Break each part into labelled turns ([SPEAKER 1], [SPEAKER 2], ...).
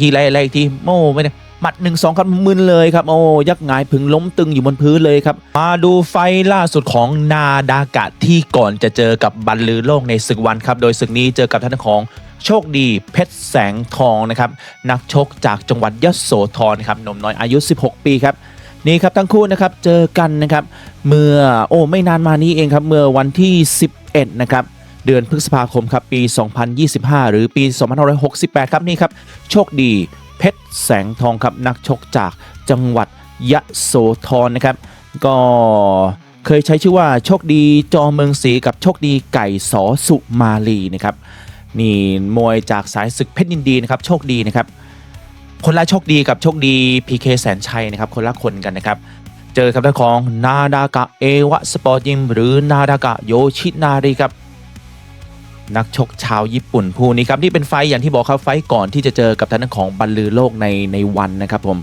[SPEAKER 1] ทีไรอะไรทีโม่ไม่ได้หมัดหนึ่งสองครับมึนเลยครับ โอ้ยักษ์หงายผึ่งล้มตึงอยู่บนพื้นเลยครับ มาดูไฟล์ล่าสุดของนาดากะที่ก่อนจะเจอกับบรรลือโลกในศึกวันครับ โดยศึกนี้เจอกับท่านของโชคดีเพชรแสงทองนะครับนักชกจากจังหวัดยโสธรครับหนุ่มน้อยอายุ 16 ปีครับนี่ครับทั้งคู่นะครับเจอกันนะครับเมื่อโอ้ไม่นานมานี้เองครับเมื่อวันที่ 11 นะครับ เดือนพฤษภาคมครับปี 2025 หรือปี 2568 ครับนี่ครับ โชคดี เพชรแสงทองครับนักชกจากจังหวัดยะโสธรนะครับ ก็เคยใช้ชื่อว่าโชคดีจอเมืองศรีกับโชคดีไก่สอสุมาลีนะครับนี่มวยจากสายศึกเพชรยินดีนะครับโชคดีนะครับคนละโชคดีกับโชคดี PK แสนชัยนะครับคนละคนกันนะครับเจอกับท่านของนาดากะเอวะสปอร์ตยิมหรือนาดากะโยชินารีครับ นักชกชาวญี่ปุ่นผู้นี้ครับนี่เป็นไฟอย่างที่บอกครับไฟก่อนที่จะเจอกับท่านของบรรลือโลกในในวันนะครับผม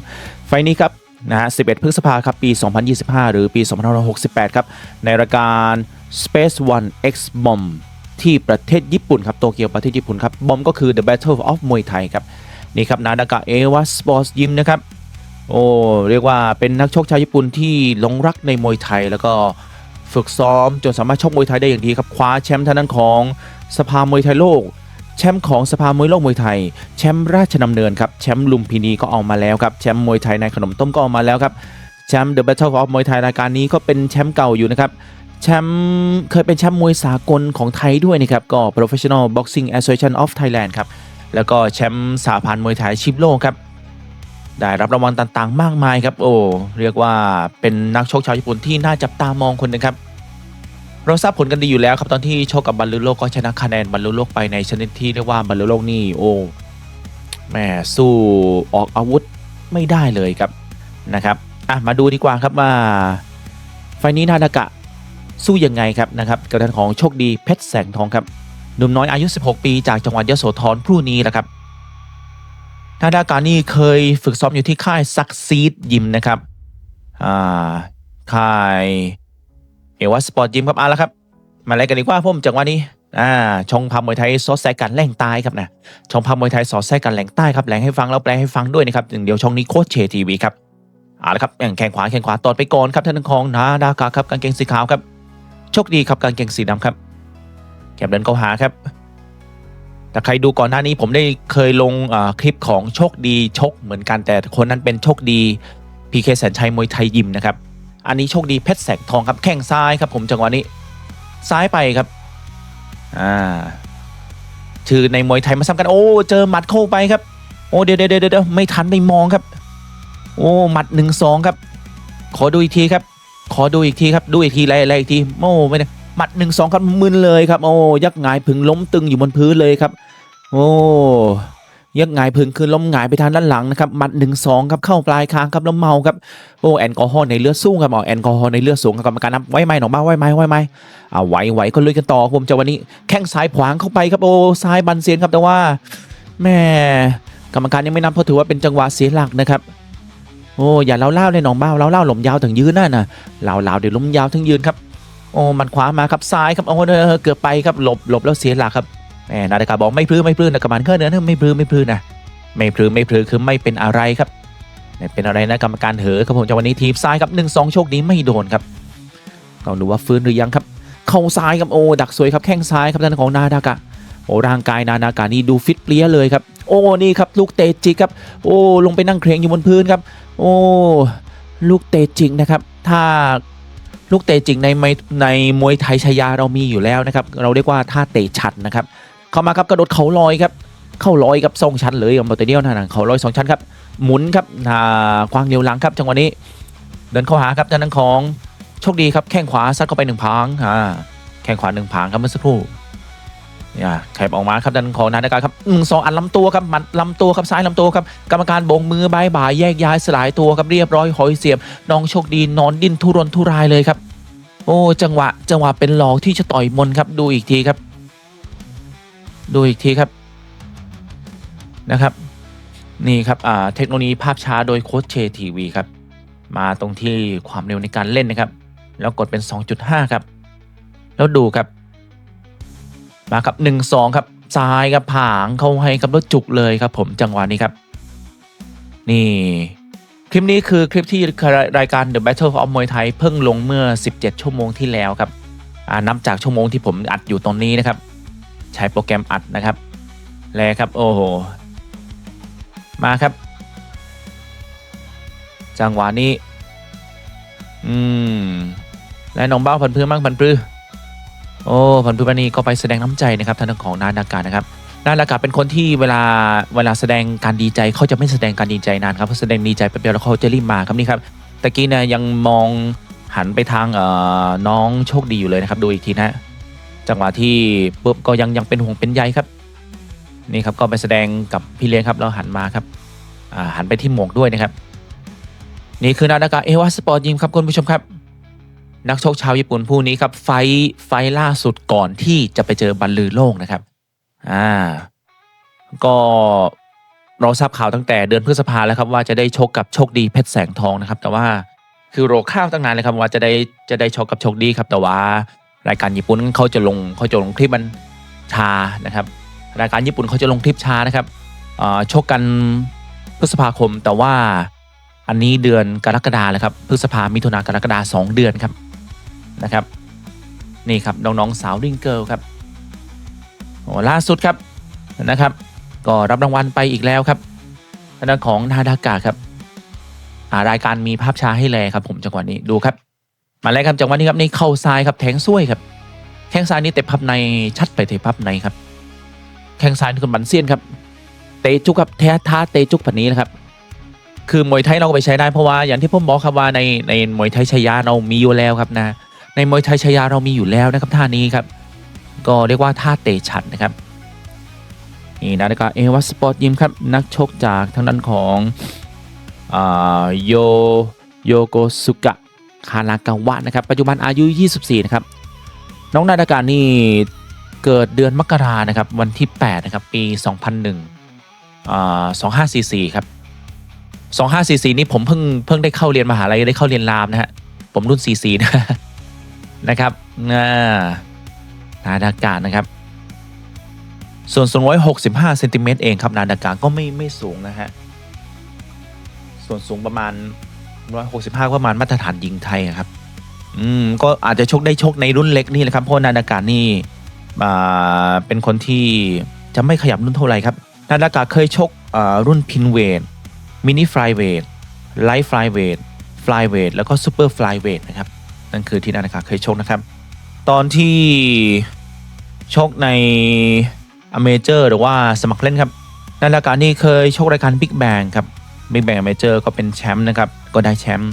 [SPEAKER 1] ไฟนี้ครับนะฮะ 11 พฤษภาครับ ปี 2025 หรือปี 2568 ครับ ในรายการ Space One X Bomb ที่ประเทศญี่ปุ่นครับ โตเกียวประเทศญี่ปุ่นครับ บอมก็คือ The Battle of Muay Thai ครับ นี่ครับ นาดากะเอวะสปอร์ตยิมนะครับ โอ้ เรียกว่าเป็นนักชกชาวญี่ปุ่นที่หลงรักในมวยไทย แล้วก็ฝึกซ้อมจนสามารถชกมวยไทยได้อย่างดีครับ คว้าแชมป์ทางด้านของ สภามวยไทยโลก แชมป์ของสภามวยโลกมวยไทย แชมป์ราชดำเนินครับ แชมป์ลุมพินีก็เอามาแล้วครับ แชมป์มวยไทยในขนมต้มก็เอามาแล้วครับ แชมป์เดอะแบทเทิลออฟมวยไทยรายการนี้ก็เป็นแชมป์เก่าอยู่นะครับ แชมป์เคยเป็นแชมป์มวยสากลของไทยด้วยนะครับ ก็ Professional Boxing Association of Thailand ครับ แล้วก็แชมป์สาพันธ์มวยไทยชิปโลกครับได้รับรางวัลต่างๆ มากมายครับ โอ้ เรียกว่าเป็นนักชกชาวญี่ปุ่นที่น่าจับตามองคนหนึงครับ เราทราบผลกันดีอยู่แล้วครับตอนที่โชกกับบรรลือโลกก็ชนะคะแนนบรรลือโลกไปในชนิดที่เรียกว่าบรรลือโลกนี่โอ้แม่สู้ออกอาวุธไม่ได้เลยครับนะครับอะมาดูดีกว่าครับว่า ไฟล์นี้นาดากะสู้ยังไงครับนะครับกับทางของโชคดีเพชรแสงทองครับหนุ่มน้อยอายุ 16 ปีจากจังหวัดยโสธรผู้นี้แหละครับนาดากานี่เคยฝึกซ้อมอยู่ที่ค่ายซักซีดยิมนะครับอ่าค่าย เอวาสปอร์ตยิมครับเอาละครับ มาอะไรกันดีกว่าผมจังหวะนี้อ่าชงพามวยไทยซอสแซกันแหล่งใต้ครับนะชงพามวยไทยซอสแซกันแหล่งใต้ครับแหล่งให้ฟังแล้วแปลให้ฟังด้วยนะครับเดียวช่องนี้โค้ชเชทีวีครับเอาละครับแข่งขวาแข่งขวาตอดไปก่อนครับท่านของนาดากาครับกางเกงสีขาวครับโชคดีครับกางเกงสีดำครับแคบเดินเข้าหาครับแต่ใครดูก่อนหน้านี้ผมได้เคยลงอ่าคลิปของโชคดีชกเหมือนกันแต่คนนั้นเป็นโชคดีพีเคแสนชัยมวยไทยยิมนะครับ อันนี้โชคดีเพชรแสงทองครับแข้งซ้ายครับผมจังหวะนี้ ซ้ายไปครับอ่าชื่อในมวยไทยมาซ้ำกันโอ้เจอหมัดเข้าไปครับ โอ้เดี๋ยวเดี๋ยวเดี๋ยวเดี๋ยวไม่ทันไม่มองครับ โอ้หมัดหนึ่งสองครับ ขอดูอีกทีครับ ขอดูอีกทีครับดูอีกทีอะไรอะไรอีกทีโอ้ไม่ได้หมัดหนึ่งสองครับมึนเลยครับ โอ้ยักษ์หงายผึ่งล้มตึงอยู่บนพื้นเลยครับ โอ้ ยักษ์หงายผึ่งคือล้มหงายไปทางด้านหลังนะครับมัดหนึ่งสองครับเข้าปลายคางครับแล้วเมาครับโอ้แอลกอฮอล์ในเลือดสูงครับอ๋อแอลกอฮอล์ในเลือดสูงครับกรรมการนับไว้ไหมหนองบ้าไว้ไหมไว้ไหมอ่าไหวไหวก็ลุยกันต่อผมจะวันนี้แข้งซ้ายขวางเข้าไปครับโอ้ซ้ายบันเซียนครับแต่ว่าแม่กรรมการยังไม่นับเพราะถือว่าเป็นจังหวะเสียหลักนะครับโอ้อย่าเล่าเล่าเลยหนองบ้าเล่าเล่าหลมยาวถึงยืนน่ะนะเล่าเล่าเดี๋ยวล้มยาวถึงยืนครับโอ้มันขวามาครับซ้ายครับโอ้เออเกือบไปครับหลบหลบแล้วเสียหลักครับ แหมนาฬิกาบอกไม่พลื้ไม่พลื้นะกรรมการเคลื่อนเนื้อไม่พลื้ไม่พลื้นะไม่พลื้ไม่พลื้คือไม่เป็นอะไรครับไม่เป็นอะไรนะกรรมการเหอครับผมจังหวะนี้ทีมซ้ายครับหนึ่งสองโชคดีไม่โดนครับต้องดูว่าฟื้นหรือยังครับ เข้าซ้ายครับโอ้ดักสวยครับแข้งซ้ายครับด้านของนาดากะโอ้ร่างกายนาดากะนี่ดูฟิตเปรี้ยเลยครับ โอ้นี่ครับลูกเตะจิกครับ โอ้ลงไปนั่งเครงอยู่บนพื้นครับ โอ้ลูกเตะจิกนะครับ ถ้าลูกเตะจิกในในในมวยไทยชายาเรามีอยู่แล้วนะครับ เราเรียกว่าท่าเตะชัดนะครับ เข้ามาครับกระโดดเขาลอยครับ เข้าลอยครับสองชั้นเลยกับตัวเดียวนะเขาลอยสองชั้นครับหมุนครับอ่าควางเดียวหลังครับจังหวะนี้ เดินเข้าหาครับด้านของโชคดีครับแข้งขวาซัดเข้าไปหนึ่งพางอ่าแข้งขวาหนึ่งพางครับเมื่อสักครู่เนี่ยแขบออกมาครับด้านของนาฬิกาครับหนึ่งสองอันลำตัวครับมัดลำตัวครับซ้ายลำตัวครับกรรมการโบงมือบายบ่ายแยกย้ายสลายตัวครับเรียบร้อยหอยเสียบน้องโชคดีนอนดิ้นทุรนทุรายเลยครับ โอ้จังหวะจังหวะเป็นหลอกที่จะต่อยมนครับดูอีกทีครับ ดูอีกทีครับนะครับ นี่ครับเทคโนโลยีภาพช้าโดยโค้ชเชทีวีครับ มาตรงที่ความเร็วในการเล่นนะครับ แล้วกดเป็น 2.5 ครับ แล้วดูครับ มาครับ 1 2 ครับซ้ายครับผางเข้าให้ครับแล้วจุกเลยครับ ผมจังหวะนี้ครับ นี่คลิปนี้คือคลิปที่รายการ The Battle of Muay Thai เพิ่งลงเมื่อ 17 ชั่วโมงที่แล้วครับนับจากชั่วโมงที่ผมอัดอยู่ตรงนี้นะครับ ใช้โปรแกรมอัดนะครับแล้วครับโอ้โห มาครับ จังหวะนี้ อืม และน้องเบ้าพันพื้นมั่งพันปรือโอ้พันพื้นวันนี้ก็ไปแสดงน้ำใจนะครับทางด้านของนานากานะครับนานากาเป็นคนที่เวลาเวลาแสดงการดีใจเขาจะไม่แสดงการดีใจนานครับเขาแสดงดีใจแป๊บเดียวแล้วเขาจะรีบมาครับนี่ครับตะกี้เนี่ยยังมองหันไปทางเอ่อน้องโชคดีอยู่เลยนะครับดูอีกทีนะ จังหวะที่ปุ๊บก็ยังยังเป็นห่วงเป็นใยครับนี่ครับก็ไปแสดงกับพี่เลี้ยงครับแล้วหันมาครับหันไปที่หมวกด้วยนะครับ นี่คือนานากาเอวาสปอร์ตยิมครับคุณผู้ชมครับ นักชกชาวญี่ปุ่นผู้นี้ครับไฟไฟล่าสุดก่อนที่จะไปเจอบัลลือโลกนะครับอ่าก็เราทราบข่าวตั้งแต่เดือนพฤษภาแล้วครับว่าจะได้ชกกับโชคดีเพชรแสงทองนะครับ แต่ว่าคือโรข้าวตั้งนานเลยครับว่าจะได้จะได้ชกกับโชคดีครับแต่ว่า รายการญี่ปุ่นเขาจะลงเขาจะลงคลิปมันชานะครับ รายการญี่ปุ่นเขาจะลงคลิปช้านะครับชกกันพฤษภาคมแต่ว่าอันนี้เดือนกรกฎาแล้วครับพฤษภามิถุนากรกฎาสองเดือนครับนะครับ นี่ครับน้องๆสาวริงเกิลครับโอ้ล่าสุดครับนะครับ ก็รับรางวัลไปอีกแล้วครับทางด้านของนาดากาครับรายการมีภาพช้าให้แลครับผมจังหวะนี้ดูครับ มาแล้วครับจังหวะนี้ครับนี่เข้าซ้ายครับแทงซ้วยครับแข้งซ้ายนี่เตะพับในชัดไปเตะพับในครับแข้งซ้ายนี่คือบันเซียนครับ เตะจุกครับแท้ท้าเตะจุกแบบนี้นะครับคือมวยไทยเราก็ไปใช้ได้เพราะว่าอย่างที่ผมบอกครับว่าในในมวยไทยชายาเรามีอยู่แล้วครับนะในมวยไทยชายาเรามีอยู่แล้วนะครับท่านี้ครับ ก็เรียกว่าท่าเตะฉัดนะครับนี่นะแล้วก็เอวัสสปอร์ตยิมครับนักชกจากทางด้านของอโยโยโกสุกะ คานากาวะนะครับ ปัจจุบันอายุ 24 นะครับ น้องนาดากานี่เกิดเดือนมกรานะครับ วันที่ 8 นะครับ ปี 2001อ่า2544 ครับ 2544 นี่ผมเพิ่งเพิ่งได้เข้าเรียนมหาลัยได้เข้าเรียนรามนะฮะ ผมรุ่น 44 นะนะครับนาดากานะครับส่วนสูง165เซนติเมตรเองครับนาดากาก็ไม่ไม่สูงนะฮะ ส่วนสูงประมาณ 165ก็ประมาณมาตรฐานหญิงไทยครับ อืมก็อาจจะชกได้ชกในรุ่นเล็กนี่แหละครับเพราะนาดากานี่อ่าเป็นคนที่จะไม่ขยับรุ่นเท่าไหร่ครับนาดากาเคยชกอ่ารุ่นพินเวทมินิฟลายเวทไลท์ฟลายเวทฟลายเวทแล้วก็ซูเปอร์ฟลายเวทนะครับนั่นคือที่นาดากาเคยชกนะครับ ตอนที่ชกในอเมเจอร์หรือว่าสมัครเล่นครับนาดากานี่เคยชกรายการบิ๊กแบงครับบิ๊กแบงอเมเจอร์ก็เป็นแชมป์นะครับ ก็ได้แชมป์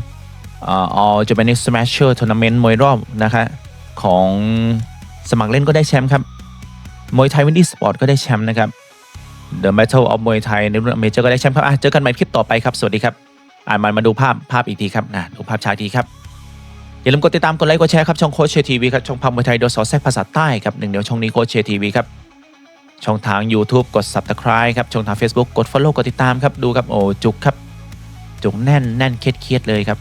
[SPEAKER 1] ออ All Japanese Smasher Tournament มวยรอบนะคะของสมัครเล่นก็ได้แชมป์ครับมวยไทยวินดี้สปอร์ตก็ได้แชมป์นะครับ The Battle of มวยไทยในรุ่นอเมเจอร์ก็ได้แชมป์ครับอะเจอกันใหม่คลิปต่อไปครับสวัสดีครับอ่านมามาดูภาพภาพอีกทีครับนะดูภาพชาทีครับอย่าลืมกดติดตามกดไลค์กดแชร์ครับช่องโคชเชียทีวีครับช่องพัมมวยไทยโดยสอแซกภาษาใต้ครับหนึ่งเดียวช่องนี้โคชเชียทีวีครับช่องทาง YouTube กด Subscribe ครับช่องทาง Facebook กด Follow กดติดตามครับดูครับโอ้จุกครับ จุกแน่นแน่นเครียดๆเลยครับ